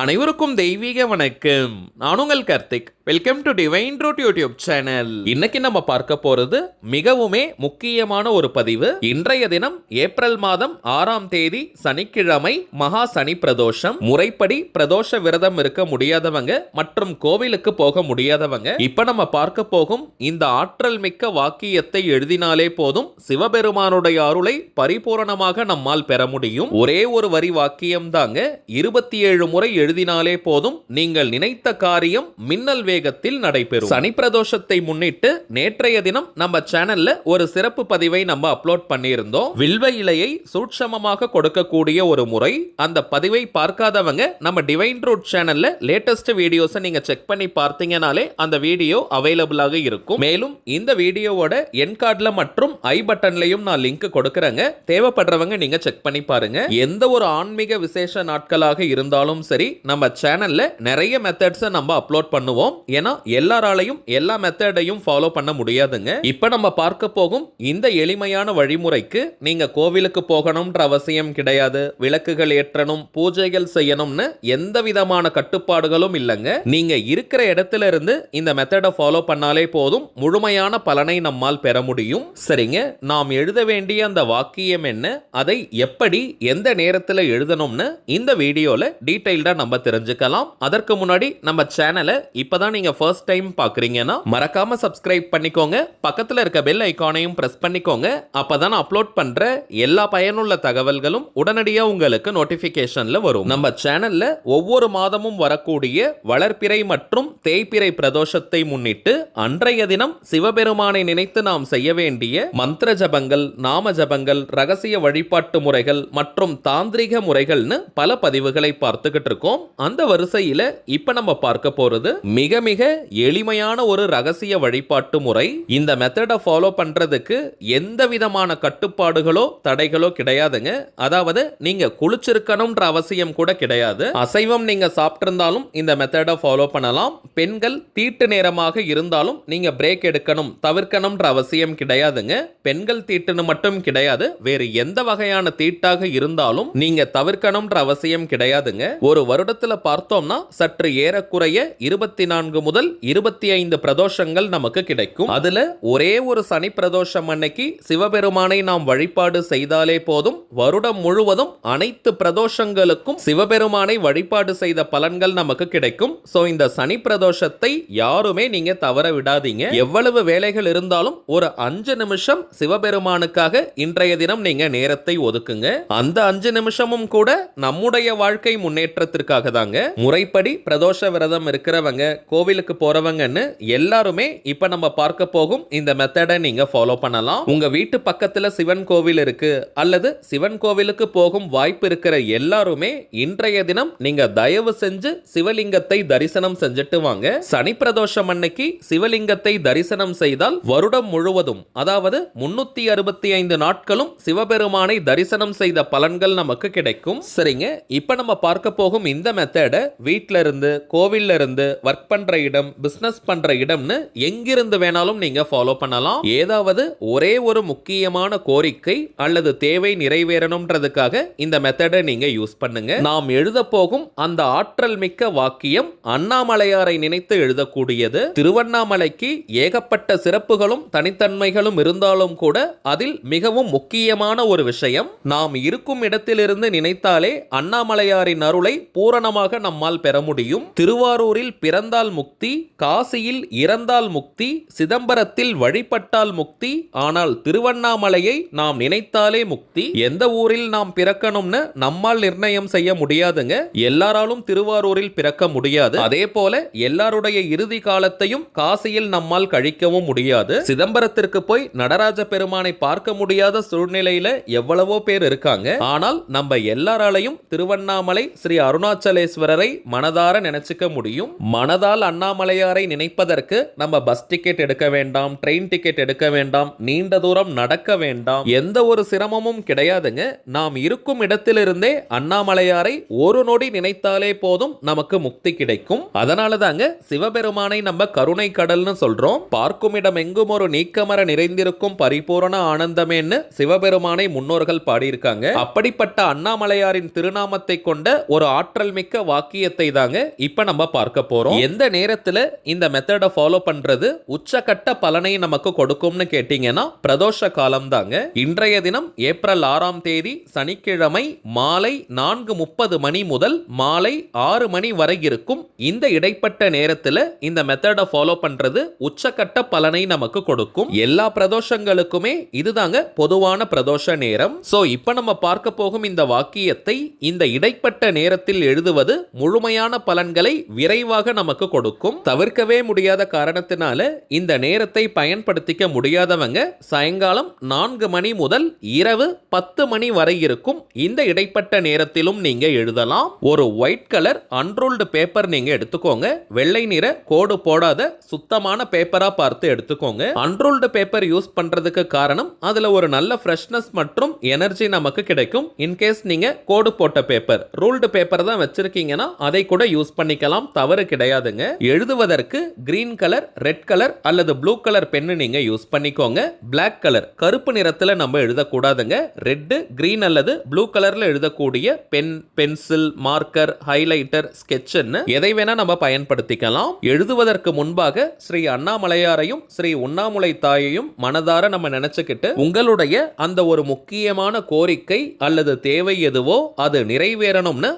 அனைவருக்கும் தெய்வீக வணக்கம். நான் உங்கள் Karthik. Welcome to divine road YouTube channel இன்னைக்கு நம்ம பார்க்க போறது மிகவுமே முக்கியமான ஒரு பதிவு. இன்றைய தினம் ஏப்ரல் மாதம் ஆறாம் தேதி சனிக்கிழமை மகா சனி பிரதோஷம். முறைப்படி பிரதோஷ விரதம் இருக்க முடியாதவங்க மற்றும் கோவிலுக்கு போக முடியாதவங்க. இப்ப நம்ம பார்க்க போகும் இந்த ஆற்றல் மிக்க வாக்கியத்தை எழுதினாலே போதும் சிவபெருமானுடைய அருளை பரிபூரணமாக நம்மால் பெற முடியும். ஒரே ஒரு வரி வாக்கியம் தாங்க இருபத்தி ஏழு முறை எழுதினாலே போதும். நீங்கள் நினைத்த காரியம் மின்னல் வேகத்தில் நடைபெறும். சனி பிரதோஷத்தை முன்னிட்டு நேற்றைய தினம் நம்ம சேனல்ல ஒரு சிறப்பு பதிவை நம்ம அப்லோட் பண்ணியிருந்தோம். வில்வ இலையை சூட்சமமாக கொடுக்கக்கூடிய ஒரு முறை. அந்த பதிவை பார்க்காதவங்க நம்ம டிவைன் ரூட் சேனல்ல லேட்டஸ்ட் வீடியோஸை நீங்க செக் பண்ணி பார்த்தீங்கனாலே அந்த வீடியோ அவைலபிளாக இருக்கும். மேலும் இந்த வீடியோவோட என் கார்டில் மற்றும் ஐ பட்டன்லையும் நான் லிங்க் கொடுக்குறேங்க. தேவைப்படுறவங்க நீங்க செக் பண்ணி பாருங்க. எந்த ஒரு ஆன்மீக விசேஷ நாட்களாக இருந்தாலும் சரி நம்ம சேனல்ல நிறைய மெத்தட்ஸை நம்ம அப்லோட் பண்ணுவோம். ஏன்னா எல்லாராலையும் எல்லா மெத்தடையும் ஃபாலோ பண்ண முடியாதுங்க. இப்ப நம்ம பார்க்க போகும் இந்த எளிமையான வழிமுறைக்கு நீங்க கோவிலுக்கு போகணும்ன்ற அவசியம் கிடையாது. விளக்குகள் ஏற்றணும் பூஜைகள் செய்யணும்னு எந்த விதமான கட்டுப்பாடுகளும் இல்லைங்க. நீங்க இருக்கிற இடத்துல இருந்து இந்த மெத்தடை ஃபாலோ பண்ணாலே போதும். முழுமையான பலனை நம்மால் பெற முடியும். சரிங்க நாம் எழுத வேண்டிய அந்த வாக்கியம் என்ன? அதை எப்படி எந்த நேரத்தில் எழுதணும்னு இந்த வீடியோவில் டீட்டெயில்டாக நம்ம தெரிஞ்சுக்கலாம். அதற்கு முன்னாடி நம்ம சேனலை இப்பதான் நீங்க ஃபர்ஸ்ட் டைம் பார்க்குறீங்கன்னா மறக்காம சப்ஸ்கிரைப் பண்ணிக்கோங்க. பக்கத்துல இருக்க பெல் ஐகானையும் பிரஸ் பண்ணிக்கோங்க. அப்பதான் தான் அப்லோட் பண்ற எல்லா பயனுள்ள தகவல்களும் உடனடியா உங்களுக்கு நோட்டிபிகேஷன்ல வரும். நம்ம சேனல்ல ஒவ்வொரு மாதமும் வரக்கூடிய வளர்ப்பிறை மற்றும் தேய்பிறை பிரதோஷத்தை முன்னிட்டு அன்றைய தினம் சிவபெருமானை நினைத்து நாம் செய்ய வேண்டிய மந்திர ஜபங்கள் நாம ஜபங்கள் ரகசிய வழிபாட்டு முறைகள் மற்றும் தாந்திரிக முறைகள்னு பல பதிவுகளை பார்த்துக்கிட்டு இருக்கோம். அந்த வரிசையில் இப்ப நம்ம பார்க்க போறது மிக மிக எளிமையான ஒரு ரகசிய வழிபாட்டு முறை. இந்த மெத்தடை ஃபாலோ பண்றதுக்கு எந்த விதமான கட்டுப்பாடுகளோ தடைகளோ கிடையாதுங்க. அதாவது நீங்க குளிச்சிருக்கணும்ன்ற அவசியம் கூட கிடையாது. அசைவம் நீங்க சாப்பிட்டிருந்தாலும் இந்த மெத்தடை ஃபாலோ பண்ணலாம். பெண்கள் தீட்டு நேரமாக இருந்தாலும் நீங்க பிரேக் எடுக்கணும் தவிர்க்கணும்ன்ற அவசியம் கிடையாதுங்க. பெண்கள் தீட்டுன்னு மட்டும் கிடையாது. வேறு எந்த வகையான தீட்டாக இருந்தாலும் நீங்க தவிர்க்கணும்ன்ற அவசியம் கிடையாதுங்க. ஒரு வருடத்தில் பார்த்தோம்னா சற்று ஏறக்குறைய இருபத்தி நான்கு முதல் இருபத்தி ஐந்து பிரதோஷங்கள் நமக்கு கிடைக்கும். அதுல ஒரே ஒரு சனி பிரதோஷம் அன்னைக்கு சிவபெருமானை நாம் வழிபாடு செய்தாலே போதும். வருடம் முழுவதும் அனைத்து பிரதோஷங்களுக்கும் சிவபெருமானை வழிபாடு செய்த பலன்கள் நமக்கு கிடைக்கும். சோ இந்த சனி பிரதோஷத்தை யாருமே நீங்க தவற விடாதீங்க. எவ்வளவு வேலைகள் இருந்தாலும் ஒரு அஞ்சு நிமிஷம் சிவபெருமானுக்காக இன்றைய தினம் நீங்க நேரத்தை ஒதுக்குங்க. அந்த அஞ்சு நிமிஷமும் கூட நம்முடைய வாழ்க்கை முன்னேற்றத்திற்கு முன்னேற்றத்திற்காக தாங்க முறைப்படி பிரதோஷ விரதம் இருக்கிறவங்க கோவிலுக்கு போறவங்கன்னு எல்லாருமே இப்ப நம்ம பார்க்க போகும் இந்த மெத்தடை நீங்க ஃபாலோ பண்ணலாம். உங்க வீட்டு பக்கத்துல சிவன் கோவில் இருக்கு அல்லது சிவன் கோவிலுக்கு போகும் வாய்ப்பு இருக்கிற எல்லாருமே இன்றைய தினம் நீங்க தயவு செஞ்சு சிவலிங்கத்தை தரிசனம் செஞ்சுட்டு வாங்க. சனி பிரதோஷம் அன்னைக்கு சிவலிங்கத்தை தரிசனம் செய்தால் வருடம் முழுவதும் அதாவது முன்னூத்தி அறுபத்தி ஐந்து நாட்களும் சிவபெருமானை தரிசனம் செய்த பலன்கள் நமக்கு கிடைக்கும். சரிங்க இப்ப நம்ம பார்க்க போகும் இந்த மெத்தடை வீட்ல இருந்து கோவில்ல இருந்து ஒர்க் பண்ற இடம் பிசினஸ் பண்ற இடம்னு எங்கிருந்து வேணாலும் நீங்க ஃபாலோ பண்ணலாம். ஏதாவது ஒரே ஒரு முக்கியமான கோரிக்கை அல்லது தேவை நிறைவேறணும்ன்றதுக்காக இந்த மெத்தடை நீங்க யூஸ் பண்ணுங்க. நாம் எழுத போகும் அந்த ஆற்றல் மிக்க வாக்கியம் அண்ணாமலையாரை நினைத்து எழுதக்கூடியது. திருவண்ணாமலைக்கு ஏகப்பட்ட சிறப்புகளும் தனித்தன்மைகளும் இருந்தாலும் கூட அதில் மிகவும் முக்கியமான ஒரு விஷயம் நாம் இருக்கும் இடத்திலிருந்து நினைத்தாலே அண்ணாமலையாரின் அருளை பூரணமாக நம்மால் பெற முடியும். திருவாரூரில் பிறந்தால் முக்தி காசியில் இறந்தால் முக்தி சிதம்பரத்தில் வழிபட்டால் முக்தி ஆனால் திருவண்ணாமலையை நாம் நினைத்தாலே முக்தி. எந்த ஊரில் நாம் பிறக்கணும்னு நம்மால் நிர்ணயம் செய்ய முடியாதுங்க. எல்லாராலும் திருவாரூரில் பிறக்க முடியாது. அதே போல எல்லாருடைய இறுதி காலத்தையும் காசியில் நம்மால் கழிக்கவும் முடியாது. சிதம்பரத்திற்கு போய் நடராஜ பெருமானை பார்க்க முடியாத சூழ்நிலையில எவ்வளவோ பேர் இருக்காங்க. ஆனால் நம்ம எல்லாராலையும் திருவண்ணாமலை ஸ்ரீ அருணாச்சலேஸ்வரரை மனதார நினைச்சுக்க முடியும். மனதால் அண்ணாமலையாரை நினைப்பதற்கு நம்ம பஸ் டிக்கெட் எடுக்க வேண்டாம் ட்ரெயின் டிக்கெட் எடுக்க வேண்டாம் நீண்ட தூரம் நடக்க வேண்டாம். எந்த ஒரு சிரமமும் கிடையாதுங்க. நாம் இருக்கும் இடத்திலிருந்தே அண்ணாமலையாரை ஒரு நொடி நினைத்தாலே போதும் நமக்கு முக்தி கிடைக்கும். அதனால தாங்க சிவபெருமானை நம்ம கருணை கடல்னு சொல்றோம். பார்க்கும் இடம் எங்கும் ஒரு நீக்கமர நிறைந்திருக்கும் பரிபூரண ஆனந்தமேன்னு சிவபெருமானை முன்னோர்கள் பாடியிருக்காங்க. அப்படிப்பட்ட அண்ணாமலையாரின் திருநாமத்தை கொண்ட ஒரு ஆட்ட ஆற்றல் மிக்க வாக்கியத்தை தாங்க இப்ப நம்ம பார்க்க போறோம். எந்த நேரத்துல இந்த மெத்தடை ஃபாலோ பண்றது உச்சக்கட்ட பலனை நமக்கு கொடுக்கும்னு கேட்டீங்கன்னா பிரதோஷ காலம் தாங்க. இன்றைய தினம் ஏப்ரல் ஆறாம் தேதி சனிக்கிழமை மாலை நான்கு முப்பது மணி முதல் மாலை ஆறு மணி வரை இருக்கும் இந்த இடைப்பட்ட நேரத்துல இந்த மெத்தடை ஃபாலோ பண்றது உச்சக்கட்ட பலனை நமக்கு கொடுக்கும். எல்லா பிரதோஷங்களுக்குமே இதுதாங்க பொதுவான பிரதோஷ நேரம். சோ இப்ப நம்ம பார்க்க போகும் இந்த வாக்கியத்தை இந்த இடைப்பட்ட நேரத்தில் எழுதுவது முழுமையான பலன்களை விரைவாக நமக்கு கொடுக்கும். தவிர்க்கவே முடியாத காரணத்தினால இந்த நேரத்தை பயன்படுத்திக்க முடியாதவங்க சாயங்காலம் நான்கு மணி முதல் இரவு பத்து மணி வரை இருக்கும். இந்த இடைப்பட்ட நேரத்திலும் நீங்க எழுதலாம். ஒரு ஒயிட் கலர் அன்ரோல்டு பேப்பர் நீங்க எடுத்துக்கோங்க. வெள்ளை நிற கோடு போடாத சுத்தமான பேப்பரா பார்த்து எடுத்துக்கோங்க. அன்ரோல்டு பேப்பர் யூஸ் பண்றதுக்கு காரணம் அதுல ஒரு நல்ல ஃப்ரெஷ்னஸ் மற்றும் எனர்ஜி நமக்கு கிடைக்கும். இன்கேஸ் நீங்க கோடு போட்ட பேப்பர் ரூல்டு பேப்பர் தான் வச்சிருக்கீங்கன்னா அதை கூட யூஸ் பண்ணிக்கலாம். தவறு கிடையாதுங்க. எழுதுவதற்கு கிரீன் கலர் ரெட் கலர் அல்லது ப்ளூ கலர் பென்னு நீங்க யூஸ் பண்ணிக்கோங்க. பிளாக் கலர் கருப்பு நிறத்துல நம்ம எழுதக்கூடாதுங்க. ரெட்டு கிரீன் அல்லது ப்ளூ கலர்ல எழுதக்கூடிய பென் பென்சில் மார்க்கர் ஹைலைட்டர் ஸ்கெட்ச்னு எதை வேணா நம்ம பயன்படுத்திக்கலாம். எழுதுவதற்கு முன்பாக ஸ்ரீ அண்ணாமலையாரையும் ஸ்ரீ உண்ணாமுலை தாயையும் மனதார நம்ம நினைச்சுக்கிட்டு உங்களுடைய அந்த ஒரு முக்கியமான கோரிக்கை அல்லது தேவை எதுவோ அது நிறைவேறணும்னு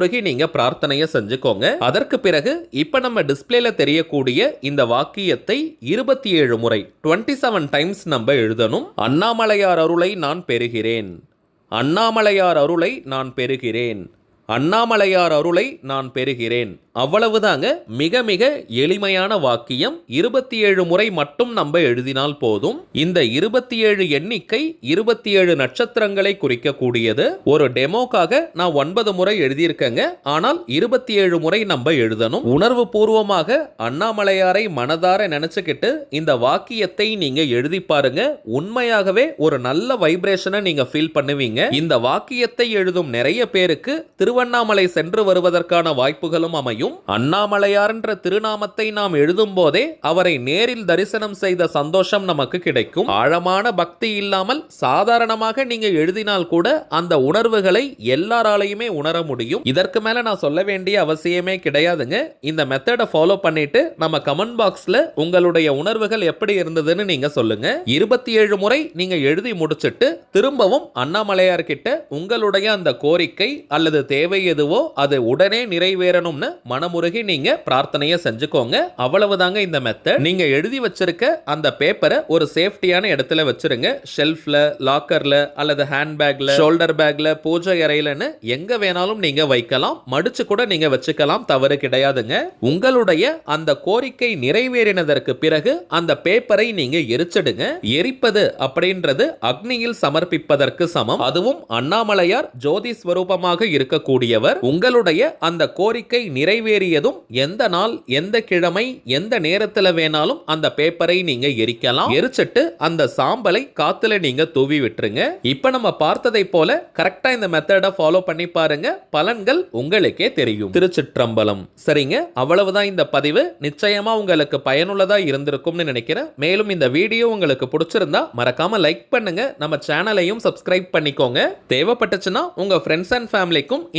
மனமுருகி நீங்க பிரார்த்தனையை செஞ்சுக்கோங்க. அதற்கு பிறகு இப்ப நம்ம டிஸ்பிளேல தெரியக்கூடிய இந்த வாக்கியத்தை இருபத்தி ஏழு முறை டுவெண்ட்டி செவன் டைம்ஸ் நம்ம எழுதணும். அண்ணாமலையார் அருளை நான் பெறுகிறேன். அண்ணாமலையார் அருளை நான் பெறுகிறேன். அண்ணாமலையார் அருளை நான் பெறுகிறேன். அவ்வளவுதாங்க. மிக மிக எளிமையான வாக்கியம். இருபத்தி ஏழு முறை மட்டும் நம்ம எழுதினால் போதும். இந்த இருபத்தி ஏழு எண்ணிக்கை இருபத்தி ஏழு நட்சத்திரங்களை குறிக்கக்கூடியது. ஒரு டெமோக்காக நான் ஒன்பது முறை எழுதியிருக்கேங்க. ஆனால் இருபத்தி ஏழு முறை நம்ம எழுதணும். உணர்வு பூர்வமாக அண்ணாமலையாரை மனதார நினைச்சுக்கிட்டு இந்த வாக்கியத்தை நீங்க எழுதி பாருங்க. உண்மையாகவே ஒரு நல்ல வைப்ரேஷனை நீங்க ஃபீல் பண்ணுவீங்க. இந்த வாக்கியத்தை எழுதும் நிறைய பேருக்கு திருவண்ணாமலை சென்று வருவதற்கான வாய்ப்புகளும் அமையும். அண்ணாமலையார் என்ற திருநாமத்தை நாம் எழுதும் போதே அவரை நேரில் தரிசனம் செய்த சந்தோஷம் நமக்கு கிடைக்கும். ஆழமான பக்தி இல்லாமல் சாதாரணமாக நீங்க எழுதினால் கூட அந்த உணர்வுகளை எல்லாராலையுமே உணர முடியும். இதற்கு மேல நான் சொல்ல வேண்டிய அவசியமே கிடையாதுங்க. இந்த மெத்தடை ஃபாலோ பண்ணிட்டு நம்ம கமெண்ட் பாக்ஸ்ல உங்களுடைய உணர்வுகள் எப்படி இருந்ததுன்னு நீங்க சொல்லுங்க. இருபத்தி ஏழு முறை நீங்க எழுதி முடிச்சிட்டு திரும்பவும் அண்ணாமலையார் கிட்ட உங்களுடைய அந்த கோரிக்கை அல்லது தேவை எதுவோ அது உடனே நிறைவேறணும்னு மனமுருகி நீங்க பிரார்த்தனையை செஞ்சுக்கோங்க. அவ்வளவுதாங்க இந்த மெத்தட் நீங்க எழுதி வச்சிருக்க அந்த பேப்பரை ஒரு சேஃப்டியான இடத்துல வச்சிருங்க. ஷெல்ஃப்ல லாக்கர்ல அல்லது ஹேண்ட் பேக்ல ஷோல்டர் பேக்ல பூஜை அறையிலன்னு எங்க வேணாலும் நீங்க வைக்கலாம். மடிச்சு கூட நீங்க வச்சுக்கலாம் தவறு கிடையாதுங்க. உங்களுடைய அந்த கோரிக்கை நிறைவேறினதற்கு பிறகு அந்த பேப்பரை நீங்க எரிச்சிடுங்க. எரிப்பது அப்படின்றது அக்னியில் சமர்ப்பிப்பதற்கு சமம். அதுவும் அண்ணாமலையார் ஜோதி ஸ்வரூபமாக கூடியவர் உங்களுடைய அந்த கோரிக்கை நிறைவேறியதும் எந்த நாள் எந்த கிழமை எந்த நேரத்துல வேணாலும் அந்த பேப்பரை நீங்க எரிக்கலாம். எரிச்சிட்டு அந்த சாம்பலை காத்துல நீங்க தூவி விட்டுருங்க. இப்ப நம்ம பார்த்ததை போல கரெக்டா இந்த மெத்தடை ஃபாலோ பண்ணி பாருங்க. பலன்கள் உங்களுக்கே தெரியும். திருச்சிற்றம்பலம். சரிங்க? அவ்வளவுதான் இந்த பதிவு. நிச்சயமா உங்களுக்கு பயனுள்ளதா இருந்திருக்கும்னு நினைக்கிறேன். மேலும் இந்த வீடியோ உங்களுக்கு பிடிச்சிருந்தா மறக்காம லைக் பண்ணுங்க. நம்ம சேனலையும் சப்ஸ்கிரைப் பண்ணிக்கோங்க. தேவைப்பட்டுச்சுன்னா உங்க ஃப்ரெண்ட்ஸ் அண்ட் ஃபேமிலிக்கும்